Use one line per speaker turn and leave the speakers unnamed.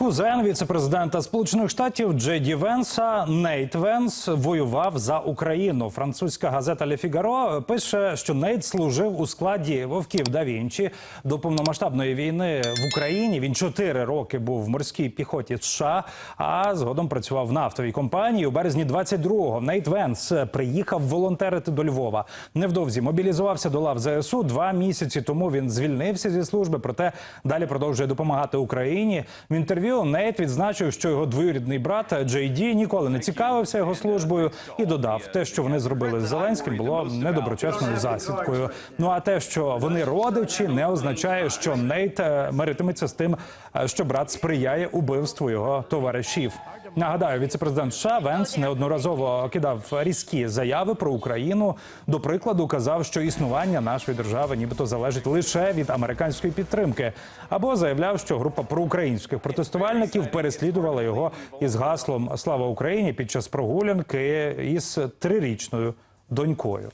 Кузен віцепрезидента Сполучених Штатів Джей Ді Венса Нейт Венс воював за Україну. Французька газета Ле Фігаро пише, що Нейт служив у складі вовків да Вінчі до повномасштабної війни в Україні. Він чотири роки був в морській піхоті США, а згодом працював в нафтовій компанії. У березні 22-го Нейт Венс приїхав волонтерити до Львова. Невдовзі мобілізувався до лав ЗСУ. Два місяці тому він звільнився зі служби, проте далі продовжує допомагати Україні. В інтерв'ю Нейт відзначив, що його двоюрідний брат Джей Ді ніколи не цікавився його службою і додав, те, що вони зробили з Зеленським, було недоброчесною засідкою. Ну а те, що вони родичі, не означає, що Нейт е, миритиметься з тим, е, що брат сприяє убивству його товаришів. Нагадаю, віцепрезидент США Венс неодноразово кидав різкі заяви про Україну. До прикладу, казав, що існування нашої держави, нібито залежить лише від американської підтримки, або заявляв, що група проукраїнських протестувальників переслідувала його із гаслом Слава Україні під час прогулянки із трирічною донькою.